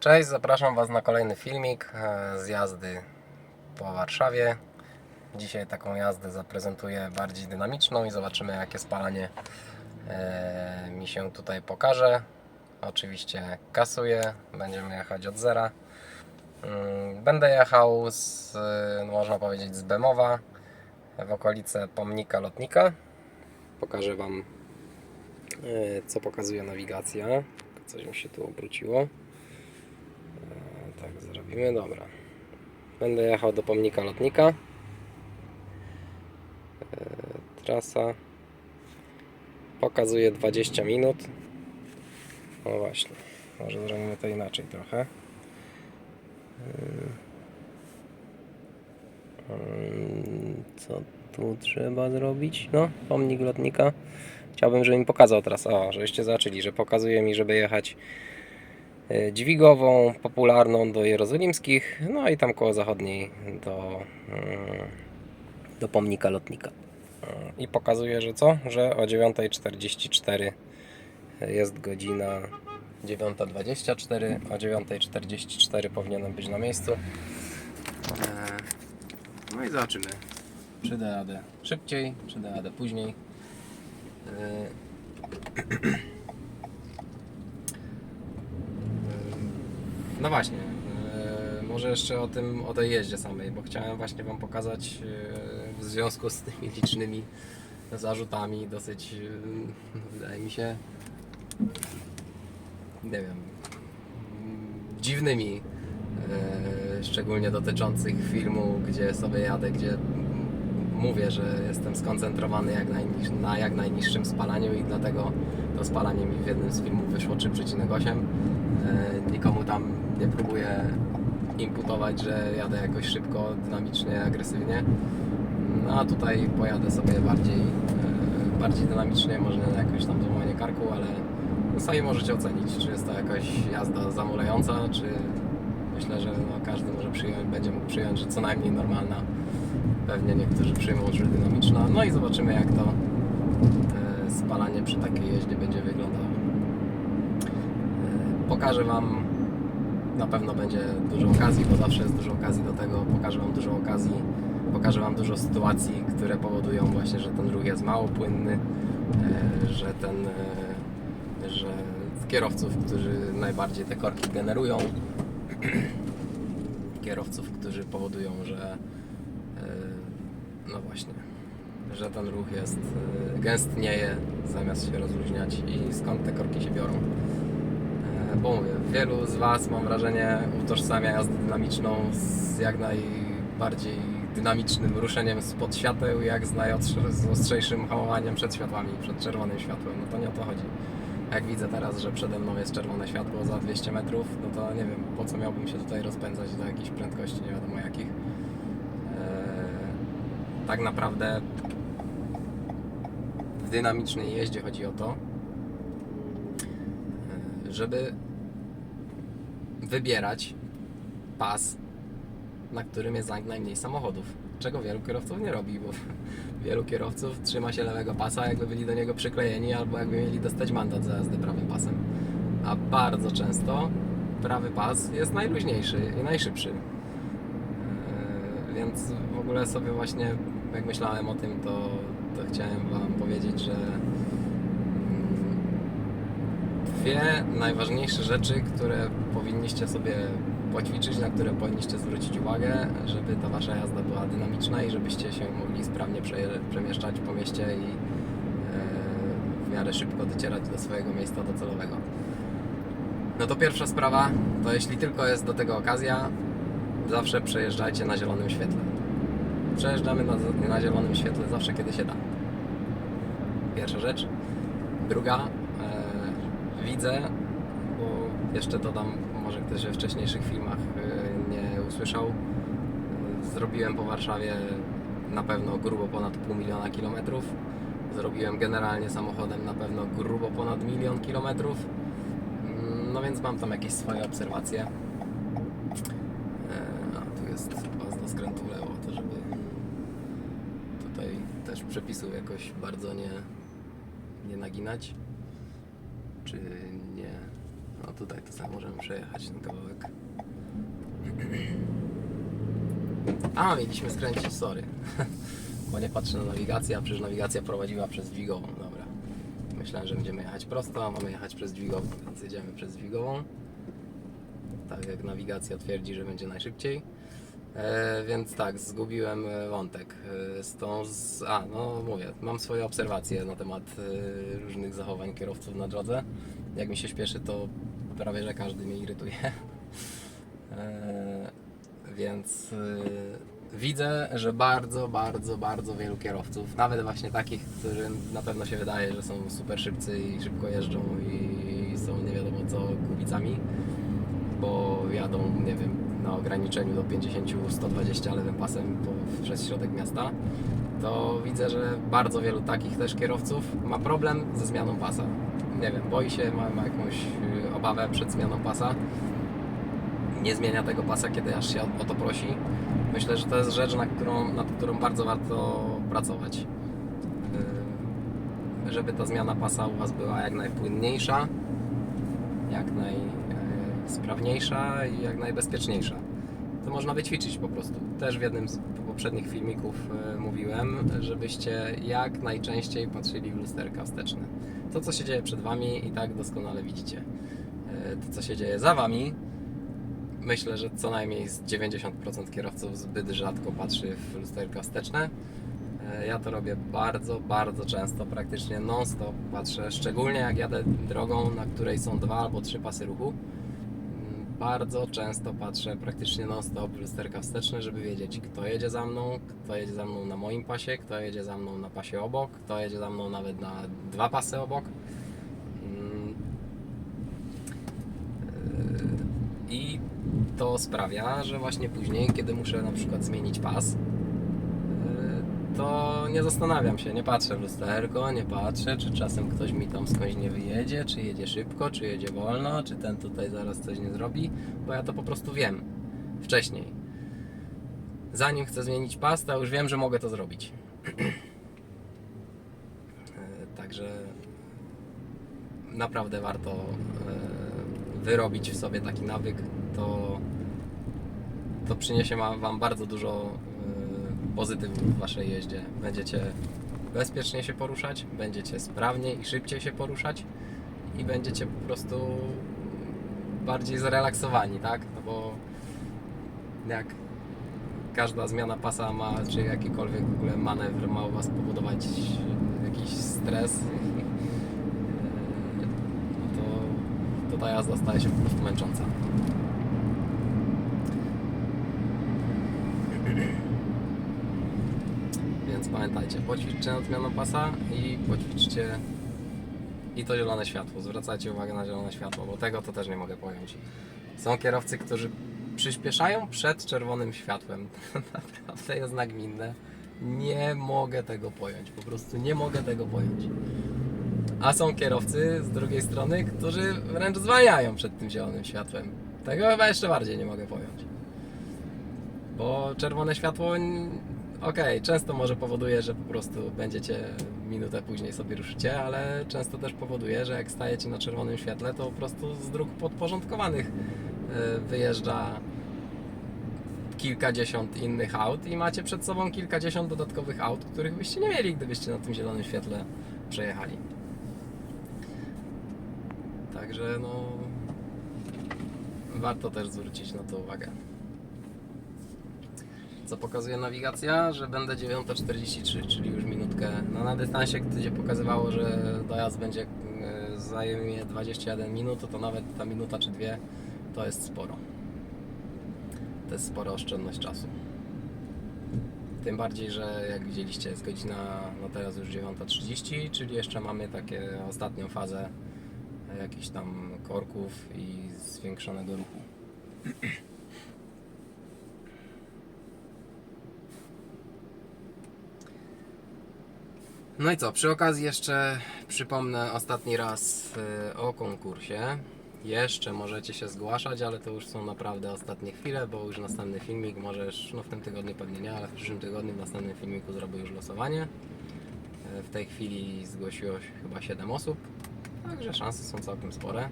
Cześć, zapraszam Was na kolejny filmik e, z jazdy po Warszawie. Dzisiaj taką jazdę zaprezentuję bardziej dynamiczną i zobaczymy jakie spalanie e, mi się tutaj pokaże. Oczywiście kasuję, będziemy jechać od zera. Mm, Będę jechał z, no można powiedzieć, z Bemowa w okolice pomnika lotnika. Pokażę Wam e, co pokazuje nawigacja. Coś mi się tu obróciło. Tak zrobimy, dobra. Będę jechał do pomnika lotnika. E, trasa pokazuje 20 minut. No właśnie, może zrobimy to inaczej trochę. E, mm, Co tu trzeba zrobić? No, pomnik lotnika. Chciałbym, żeby mi pokazał teraz. O, żebyście zobaczyli, że pokazuje mi, żeby jechać dźwigową, popularną do jerozolimskich, no i tam koło zachodniej do, mm, do pomnika lotnika. E, I pokazuje, że co? Że o 9.44 jest godzina 9.24, o 9.44 powinienem być na miejscu. E, No i zobaczymy, czy da radę szybciej, czy da radę później. E, No właśnie, e, może jeszcze o tym, o tej jeździe samej, bo chciałem właśnie Wam pokazać e, w związku z tymi licznymi zarzutami, dosyć, e, wydaje mi się, nie wiem, dziwnymi, szczególnie dotyczących filmu, gdzie sobie jadę, gdzie mówię, że jestem skoncentrowany jak najniż, na jak najniższym spalaniu i dlatego to spalanie mi w jednym z filmów wyszło 3,8. E, Nikomu tam nie próbuję imputować, że jadę jakoś szybko, dynamicznie, agresywnie. No a tutaj pojadę sobie bardziej, e, bardziej dynamicznie, może na jakieś tam złamanie karku, ale sami możecie ocenić, czy jest to jakaś jazda zamulająca, czy myślę, że no, każdy może przyjąć, będzie mógł przyjąć, że co najmniej normalna. Pewnie niektórzy przyjmą, że dynamiczna. No i zobaczymy jak to e, spalanie przy takiej jeździe będzie wyglądało. E, Pokażę Wam, na pewno będzie dużo okazji, bo zawsze jest dużo okazji do tego. Pokażę Wam dużo okazji, pokażę Wam dużo sytuacji, które powodują właśnie, że ten ruch jest mało płynny, e, że ten, że kierowców, którzy najbardziej te korki generują, kierowców, którzy powodują, że no właśnie, że ten ruch jest, e, gęstnieje zamiast się rozluźniać i skąd te korki się biorą. E, Bo mówię, wielu z Was mam wrażenie utożsamia jazdę dynamiczną z jak najbardziej dynamicznym ruszeniem spod świateł, jak z najostrzejszym hamowaniem przed światłami, przed czerwonym światłem. No to nie o to chodzi. Jak widzę teraz, że przede mną jest czerwone światło za 200 metrów, no to nie wiem, po co miałbym się tutaj rozpędzać do jakichś prędkości, nie wiadomo jakich. Tak naprawdę w dynamicznej jeździe chodzi o to, e, żeby wybierać pas, na którym jest najmniej samochodów. Czego wielu kierowców nie robi, bo wielu kierowców trzyma się lewego pasa, jakby byli do niego przyklejeni, albo jakby mieli dostać mandat za jazdę prawym pasem. A bardzo często prawy pas jest najluźniejszy i najszybszy. Więc w ogóle sobie właśnie, jak myślałem o tym, to, to chciałem Wam powiedzieć, że mm, dwie najważniejsze rzeczy, które powinniście sobie poćwiczyć, na które powinniście zwrócić uwagę, żeby ta Wasza jazda była dynamiczna i żebyście się mogli sprawnie prze, przemieszczać po mieście i e, w miarę szybko docierać do swojego miejsca docelowego. No to pierwsza sprawa, to jeśli tylko jest do tego okazja, zawsze przejeżdżajcie na zielonym świetle. Przejeżdżamy na, na zielonym świetle zawsze, kiedy się da. Pierwsza rzecz. Druga, e, widzę, bo jeszcze dodam, może ktoś we wcześniejszych filmach e, nie usłyszał, zrobiłem po Warszawie na pewno grubo ponad pół miliona kilometrów. Zrobiłem generalnie samochodem na pewno grubo ponad milion kilometrów. Mm, No więc mam tam jakieś swoje obserwacje. Przepisów jakoś bardzo nie, nie naginać. Czy nie. No tutaj to samo możemy przejechać ten kawałek. A, mieliśmy skręcić, sorry. Bo nie patrzę na nawigację, a przecież nawigacja prowadziła przez dźwigową, dobra. Myślałem, że będziemy jechać prosto, a mamy jechać przez dźwigową, więc jedziemy przez dźwigową. Tak jak nawigacja twierdzi, że będzie najszybciej. E, więc tak, zgubiłem e, wątek e, z tą. Z, a, no mówię, mam swoje obserwacje na temat e, różnych zachowań kierowców na drodze. Jak mi się śpieszy, to prawie że każdy mnie irytuje. E, więc e, widzę, że bardzo, bardzo, bardzo wielu kierowców, nawet właśnie takich, którym na pewno się wydaje, że są super szybcy i szybko jeżdżą i są nie wiadomo co kubicami, bo jadą, nie wiem, na ograniczeniu do 50-120 lewym pasem po, przez środek miasta, to widzę, że bardzo wielu takich też kierowców ma problem ze zmianą pasa. Nie wiem, boi się, ma, ma jakąś y, obawę przed zmianą pasa. Nie zmienia tego pasa, kiedy aż się o to prosi. Myślę, że to jest rzecz, na którą, nad którą bardzo warto pracować. Y, Żeby ta zmiana pasa u Was była jak najpłynniejsza, jak najsprawniejsza i jak najbezpieczniejsza. To można wyćwiczyć po prostu. Też w jednym z poprzednich filmików e, mówiłem, żebyście jak najczęściej patrzyli w lusterka wsteczne. To, co się dzieje przed Wami i tak doskonale widzicie. E, To, co się dzieje za Wami, myślę, że co najmniej z 90% kierowców zbyt rzadko patrzy w lusterka wsteczne. E, Ja to robię bardzo, bardzo często, praktycznie non-stop patrzę, szczególnie jak jadę drogą, na której są dwa albo trzy pasy ruchu. Bardzo często patrzę praktycznie non-stop w lusterka wsteczne, żeby wiedzieć, kto jedzie za mną, kto jedzie za mną na moim pasie, kto jedzie za mną na pasie obok, kto jedzie za mną nawet na dwa pasy obok. Mm, yy, I to sprawia, że właśnie później, kiedy muszę na przykład zmienić pas, to nie zastanawiam się, nie patrzę w lusterko, nie patrzę, czy czasem ktoś mi tam skądś nie wyjedzie, czy jedzie szybko, czy jedzie wolno, czy ten tutaj zaraz coś nie zrobi, bo ja to po prostu wiem wcześniej. Zanim chcę zmienić pas, to już wiem, że mogę to zrobić. Yy, Także naprawdę warto e, wyrobić w sobie taki nawyk, to, to przyniesie Wam bardzo dużo e, pozytywów w Waszej jeździe. Będziecie bezpiecznie się poruszać, będziecie sprawniej i szybciej się poruszać i będziecie po prostu bardziej zrelaksowani, tak? No bo jak każda zmiana pasa ma, czy jakikolwiek w ogóle manewr ma u Was powodować jakiś stres, no to, to ta jazda staje się po prostu męcząca. Więc pamiętajcie, poćwiczcie nad zmianą pasa i poćwiczcie i to zielone światło. Zwracajcie uwagę na zielone światło, bo tego to też nie mogę pojąć. Są kierowcy, którzy przyspieszają przed czerwonym światłem. Naprawdę jest nagminne. Nie mogę tego pojąć. Po prostu nie mogę tego pojąć. A są kierowcy z drugiej strony, którzy wręcz zwalniają przed tym zielonym światłem. Tego chyba jeszcze bardziej nie mogę pojąć. Bo czerwone światło, okej, często może powoduje, że po prostu będziecie minutę później sobie ruszycie, ale często też powoduje, że jak stajecie na czerwonym świetle, to po prostu z dróg podporządkowanych y, wyjeżdża kilkadziesiąt innych aut i macie przed sobą kilkadziesiąt dodatkowych aut, których byście nie mieli, gdybyście na tym zielonym świetle przejechali. Także no warto też zwrócić na to uwagę. Co pokazuje nawigacja? Że będę 9.43, czyli już minutkę. No na dystansie, gdzie pokazywało, że dojazd będzie e, zajmie 21 minut, to nawet ta minuta czy dwie to jest sporo. To jest spora oszczędność czasu. Tym bardziej, że jak widzieliście jest godzina, no teraz już 9.30, czyli jeszcze mamy takie ostatnią fazę e, jakichś tam korków i zwiększonego ruchu. No i co, przy okazji jeszcze przypomnę ostatni raz y, o konkursie. Jeszcze możecie się zgłaszać, ale to już są naprawdę ostatnie chwile, bo już następny filmik możesz, no w tym tygodniu pewnie nie, ale w przyszłym tygodniu w następnym filmiku zrobię już losowanie. Y, W tej chwili zgłosiło się chyba 7 osób, także szanse są całkiem spore.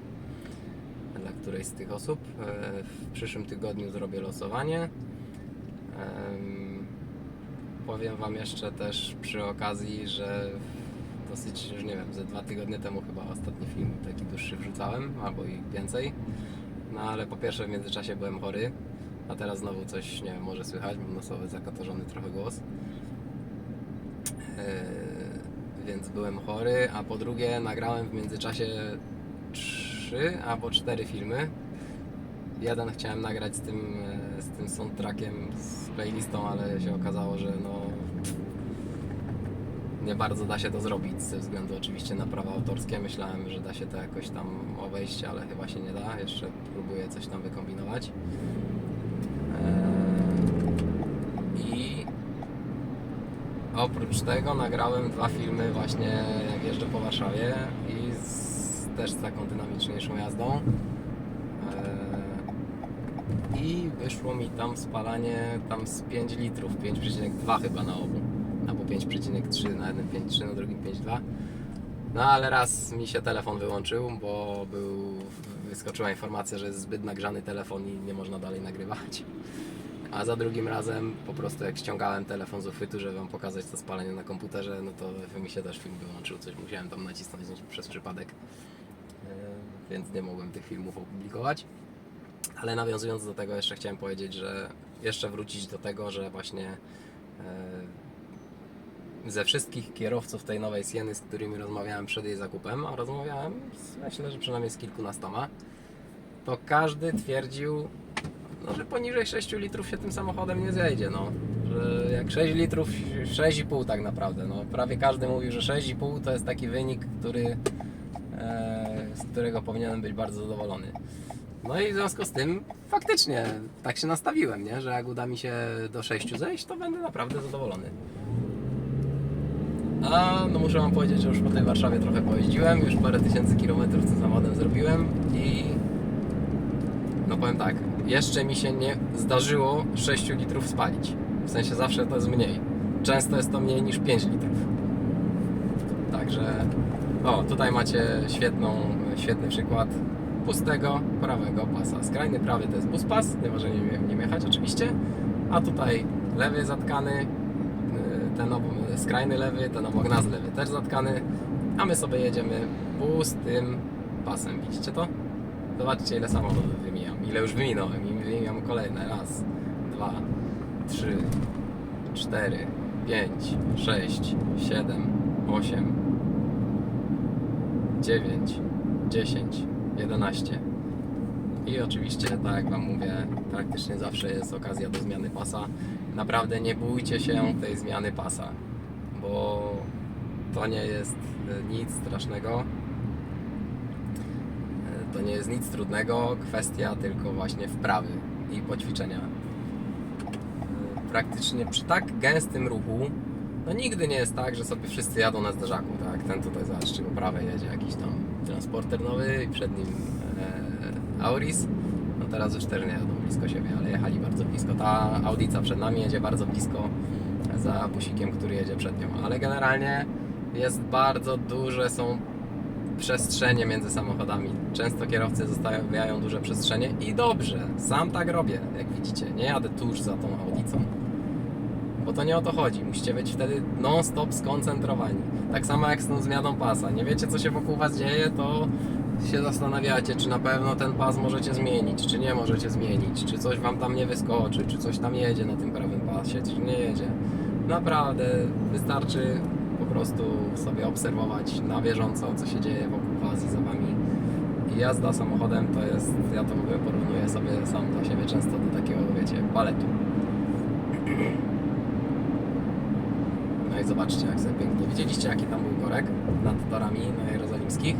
dla którejś z tych osób. E, W przyszłym tygodniu zrobię losowanie. Em, Powiem Wam jeszcze też przy okazji, że dosyć, już nie wiem, ze dwa tygodnie temu chyba ostatni film taki dłuższy wrzucałem, albo i więcej. No ale po pierwsze w międzyczasie byłem chory, a teraz znowu coś, nie wiem, może słychać, mam nosowy, zakatorzony trochę głos. Yy, więc byłem chory, a po drugie nagrałem w międzyczasie trzy albo cztery filmy. Jeden chciałem nagrać z tym, e, z tym soundtrackiem, z playlistą, ale się okazało, że no nie bardzo da się to zrobić ze względu oczywiście na prawa autorskie. Myślałem, że da się to jakoś tam obejść, ale chyba się nie da. Jeszcze próbuję coś tam wykombinować. Eee, I oprócz tego nagrałem dwa filmy właśnie jak jeżdżę po Warszawie i z, też z taką dynamiczniejszą jazdą. I wyszło mi tam spalanie tam z 5 litrów, 5,2 chyba na obu. Albo 5,3 na jednym 5,3, na drugim 5,2. No ale raz mi się telefon wyłączył, bo był, wyskoczyła informacja, że jest zbyt nagrzany telefon i nie można dalej nagrywać. A za drugim razem po prostu jak ściągałem telefon z uchwytu, żeby wam pokazać to spalenie na komputerze, no to mi się też film wyłączył, coś musiałem tam nacisnąć przez przypadek, Yy, więc nie mogłem tych filmów opublikować. Ale nawiązując do tego, jeszcze chciałem powiedzieć, że jeszcze wrócić do tego, że właśnie e, ze wszystkich kierowców tej nowej Sieny, z którymi rozmawiałem przed jej zakupem, a rozmawiałem z, myślę, że przynajmniej z kilkunastoma, to każdy twierdził, no, że poniżej 6 litrów się tym samochodem nie zejdzie, no. Że jak 6 litrów, 6,5 tak naprawdę, no. Prawie każdy mówił, że 6,5 to jest taki wynik, który, e, z którego powinienem być bardzo zadowolony. No i w związku z tym faktycznie tak się nastawiłem, nie? że jak uda mi się do 6 zejść, to będę naprawdę zadowolony. A no muszę wam powiedzieć, że już po tej Warszawie trochę pojeździłem, już parę tysięcy kilometrów tym samochodem zrobiłem i no powiem tak, jeszcze mi się nie zdarzyło 6 litrów spalić. W sensie zawsze to jest mniej. Często jest to mniej niż 5 litrów. Także o, tutaj macie świetną, świetny przykład pustego prawego pasa. Skrajny prawy to jest bus pas, nie może nie, jechać oczywiście, a tutaj lewy zatkany, yy, ten obok, skrajny lewy, ten obok nas lewy też zatkany, a my sobie jedziemy pustym pasem. Widzicie to? Zobaczcie ile samochodów wymijam, ile już wyminąłem i wymieniam kolejne. Raz, dwa, trzy, cztery, pięć, sześć, siedem, osiem, dziewięć, dziesięć, 11. I oczywiście, tak jak Wam mówię, praktycznie zawsze jest okazja do zmiany pasa. Naprawdę nie bójcie się tej zmiany pasa, bo to nie jest e, nic strasznego. E, To nie jest nic trudnego, kwestia tylko właśnie wprawy i poćwiczenia. E, Praktycznie przy tak gęstym ruchu, no nigdy nie jest tak, że sobie wszyscy jadą na zderzaku, tak? Ten tutaj zobaczcie, po prawej jedzie jakiś tam transporter nowy i przed nim e, Auris. No teraz już też nie jadą blisko siebie, ale jechali bardzo blisko. Ta Audica przed nami jedzie bardzo blisko za busikiem, który jedzie przed nią. Ale generalnie jest bardzo duże są przestrzenie między samochodami. Często kierowcy zostawiają duże przestrzenie i dobrze, sam tak robię, jak widzicie. Nie jadę tuż za tą Audicą bo to nie o to chodzi. Musicie być wtedy non-stop skoncentrowani. Tak samo jak z tą zmianą pasa. Nie wiecie, co się wokół Was dzieje, to się zastanawiacie, czy na pewno ten pas możecie zmienić, czy nie możecie zmienić, czy coś Wam tam nie wyskoczy, czy coś tam jedzie na tym prawym pasie, czy nie jedzie. Naprawdę wystarczy po prostu sobie obserwować na bieżąco, co się dzieje wokół Was i za Wami. I jazda samochodem to jest, ja to w ogóle porównuję sobie sam dla siebie często do takiego, wiecie, baletu. I zobaczcie, jak sobie pięknie. Widzieliście, jaki tam był korek nad torami na jerozolimskich?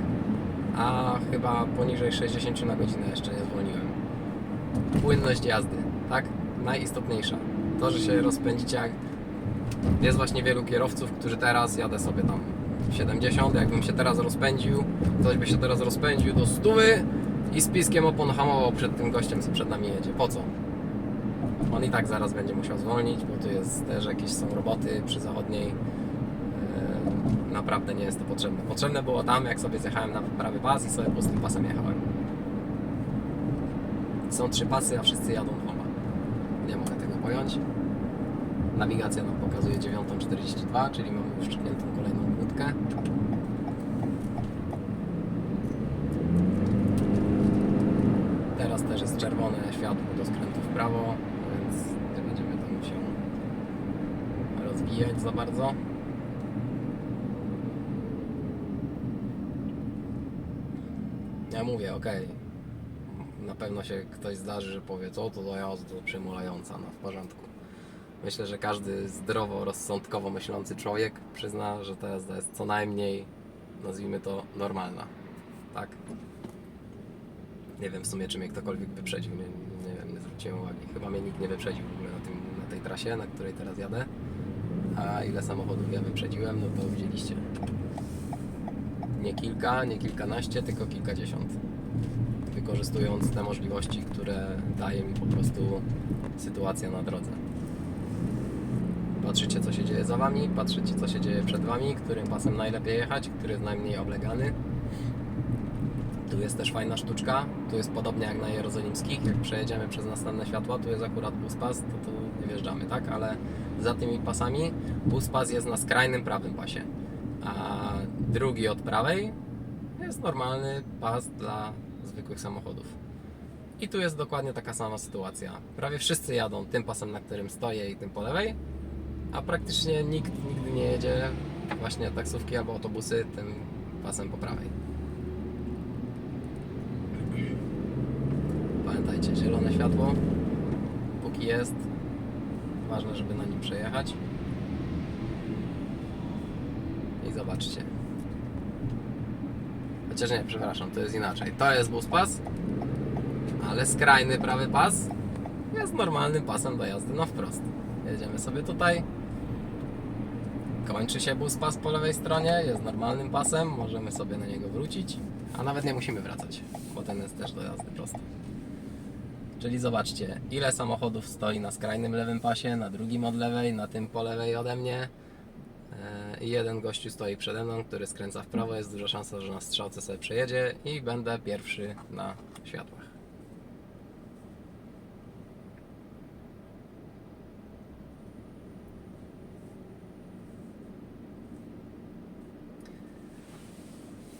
A chyba poniżej 60 na godzinę jeszcze nie zwolniłem. Płynność jazdy, tak? Najistotniejsza. To, że się rozpędzicie jak... Jest właśnie wielu kierowców, którzy teraz jadę sobie tam 70, jakbym się teraz rozpędził, ktoś by się teraz rozpędził do stówy i z piskiem opon hamował przed tym gościem, co przed nami jedzie. Po co? On i tak zaraz będzie musiał zwolnić, bo tu jest też jakieś są roboty przy zachodniej. Eee, Naprawdę nie jest to potrzebne. Potrzebne było tam, jak sobie zjechałem na prawy pas i sobie pustym pasem jechałem. są trzy pasy, a wszyscy jadą dwoma. Nie mogę tego pojąć. Nawigacja nam pokazuje 9.42, czyli mamy już szczypniętą kolejną minutkę. Teraz też jest czerwone światło do skrętu w prawo, więc nie będziemy tam się rozwijać za bardzo. Ja mówię, okej. Na pewno się ktoś zdarzy, że powie, co to za jazda przymulająca, no w porządku. Myślę, że każdy zdrowo, rozsądkowo myślący człowiek przyzna, że ta jazda jest co najmniej, nazwijmy to, normalna. Tak? Nie wiem w sumie, czy mnie ktokolwiek wyprzedził, nie, nie wiem, nie zwróciłem uwagi. Chyba mnie nikt nie wyprzedził w ogóle na, tym, na tej trasie, na której teraz jadę. A ile samochodów ja wyprzedziłem, no to widzieliście. Nie kilka, nie kilkanaście, tylko kilkadziesiąt. Wykorzystując te możliwości, które daje mi po prostu sytuacja na drodze. Patrzycie, co się dzieje za wami, patrzycie, co się dzieje przed wami, którym pasem najlepiej jechać, który jest najmniej oblegany. Tu jest też fajna sztuczka. Tu jest podobnie jak na jerozolimskich. Jak przejedziemy przez następne światła, tu jest akurat buspas, to tu nie wjeżdżamy, tak? Ale za tymi pasami buspas jest na skrajnym prawym pasie. A drugi od prawej jest normalny pas dla zwykłych samochodów. I tu jest dokładnie taka sama sytuacja. Prawie wszyscy jadą tym pasem, na którym stoję i tym po lewej, a praktycznie nikt nigdy nie jedzie właśnie taksówki albo autobusy tym pasem po prawej. Pamiętajcie, zielone światło, póki jest, ważne, żeby na nim przejechać. I zobaczcie. Chociaż nie, przepraszam, to jest inaczej. To jest bus pas, ale skrajny prawy pas jest normalnym pasem do jazdy na wprost. Jedziemy sobie tutaj. Kończy się bus pas po lewej stronie, jest normalnym pasem, możemy sobie na niego wrócić, a nawet nie musimy wracać, bo ten jest też do jazdy prosto. Czyli zobaczcie, ile samochodów stoi na skrajnym lewym pasie, na drugim od lewej, na tym po lewej ode mnie. E, I jeden gościu stoi przede mną, który skręca w prawo. Jest duża szansa, że na strzałce sobie przejedzie i będę pierwszy na światłach.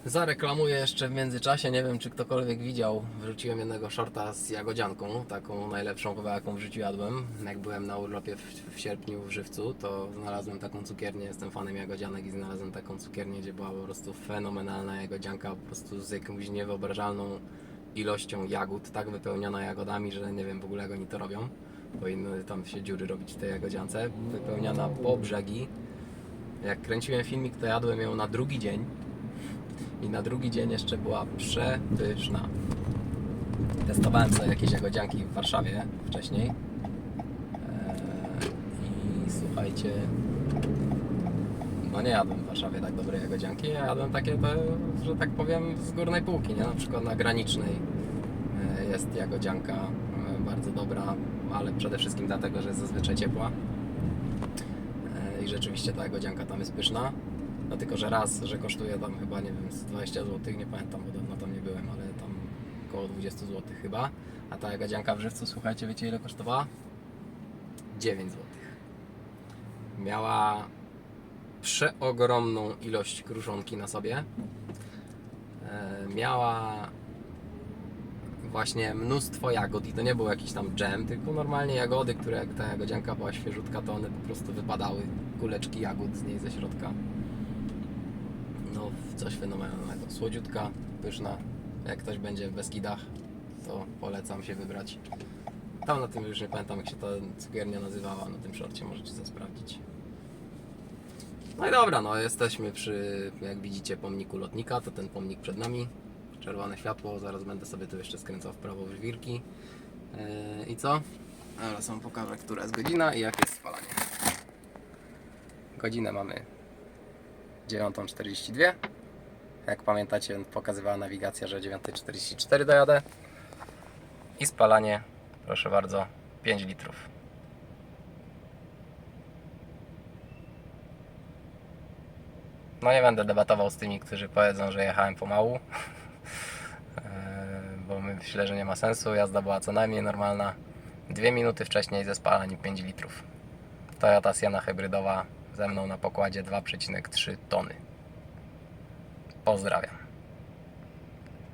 Zareklamuję jeszcze w międzyczasie, nie wiem czy ktokolwiek widział, wrzuciłem jednego shorta z jagodzianką, taką najlepszą chyba jaką w życiu jadłem. Jak byłem na urlopie w, w sierpniu w Żywcu, to znalazłem taką cukiernię, jestem fanem jagodzianek i znalazłem taką cukiernię, gdzie była po prostu fenomenalna jagodzianka, po prostu z jakąś niewyobrażalną ilością jagód, tak wypełniona jagodami, że nie wiem w ogóle jak oni to robią. Powinny tam się dziury robić w tej jagodziance, wypełniona po brzegi. Jak kręciłem filmik, to jadłem ją na drugi dzień, i na drugi dzień jeszcze była przepyszna. Testowałem sobie jakieś jagodzianki w Warszawie wcześniej. Eee, I słuchajcie, no nie jadłem w Warszawie tak dobrej jagodzianki, ja jadłem takie, te, że tak powiem, z górnej półki, nie? Na przykład na Granicznej e, jest jagodzianka e, bardzo dobra, ale przede wszystkim dlatego, że jest zazwyczaj ciepła. I rzeczywiście ta jagodzianka tam jest pyszna. No tylko, że raz, że kosztuje tam chyba, nie wiem, z 20 zł, nie pamiętam, bo dawno tam nie byłem, ale tam około 20 zł chyba. A ta jagodzianka w żywcu, słuchajcie, wiecie ile kosztowała? 9 zł. Miała przeogromną ilość kruszonki na sobie. E, miała właśnie mnóstwo jagód i to nie był jakiś tam dżem, tylko normalnie jagody, które jak ta jagodzianka była świeżutka, to one po prostu wypadały, kuleczki jagód z niej ze środka. No, coś fenomenalnego. Słodziutka, pyszna. Jak ktoś będzie w Beskidach, to polecam się wybrać. Tam na tym już nie pamiętam, jak się ta cukiernia nazywała, na tym szorcie możecie sobie sprawdzić. No i dobra, no jesteśmy przy, jak widzicie, pomniku lotnika, to ten pomnik przed nami. Czerwone światło, zaraz będę sobie tu jeszcze skręcał w prawo w żwirki. Yy, I co? Teraz wam pokażę, która jest godzina i jakie jest spalanie. Godzinę mamy 9.42. Jak pamiętacie, pokazywała nawigacja, że 9.44 dojadę. I spalanie, proszę bardzo, 5 litrów. No nie będę debatował z tymi, którzy powiedzą, że jechałem pomału. Bo my myślę, że nie ma sensu. Jazda była co najmniej normalna. Dwie minuty wcześniej ze spalaniem 5 litrów. Toyota Sienna hybrydowa ze mną na pokładzie 2,3 tony. Pozdrawiam.